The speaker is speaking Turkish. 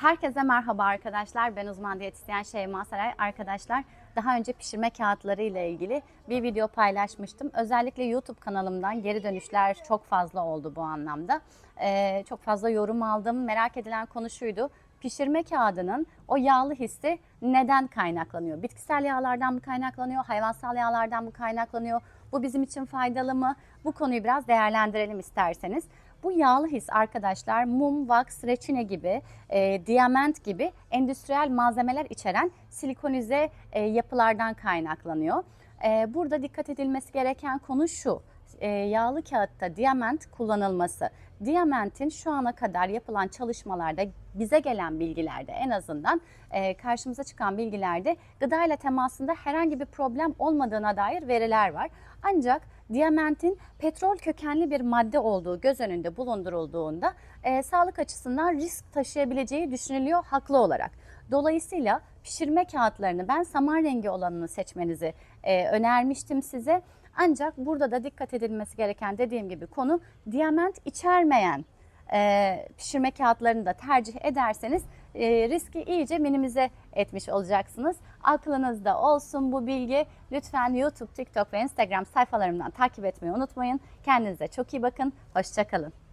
Herkese merhaba arkadaşlar. Ben uzman diyetisyen Şeyma Saray. Arkadaşlar daha önce pişirme kağıtları ile ilgili bir video paylaşmıştım. Özellikle YouTube kanalımdan geri dönüşler çok fazla oldu bu anlamda. Ee, çok fazla yorum aldım. Merak edilen konu şuydu. Pişirme kağıdının o yağlı hissi neden kaynaklanıyor? Bitkisel yağlardan mı kaynaklanıyor? Hayvansal yağlardan mı kaynaklanıyor? Bu bizim için faydalı mı? Bu konuyu biraz değerlendirelim isterseniz. Bu yağlı his arkadaşlar mum, wax, reçine gibi, e, diyament gibi endüstriyel malzemeler içeren silikonize e, yapılardan kaynaklanıyor. E, burada dikkat edilmesi gereken konu şu. E, yağlı kağıtta diyament kullanılması. Diyamantin şu ana kadar yapılan çalışmalarda bize gelen bilgilerde en azından e, karşımıza çıkan bilgilerde gıdayla temasında herhangi bir problem olmadığına dair veriler var. Ancak diyamantin petrol kökenli bir madde olduğu göz önünde bulundurulduğunda e, sağlık açısından risk taşıyabileceği düşünülüyor haklı olarak. Dolayısıyla pişirme kağıtlarını ben samar rengi olanını seçmenizi e, önermiştim size. Ancak burada da dikkat edilmesi gereken dediğim gibi konu diyament içermeyen e, pişirme kağıtlarını da tercih ederseniz e, riski iyice minimize etmiş olacaksınız. Aklınızda olsun bu bilgi. Lütfen YouTube, TikTok ve Instagram sayfalarımdan takip etmeyi unutmayın. Kendinize çok iyi bakın. Hoşçakalın.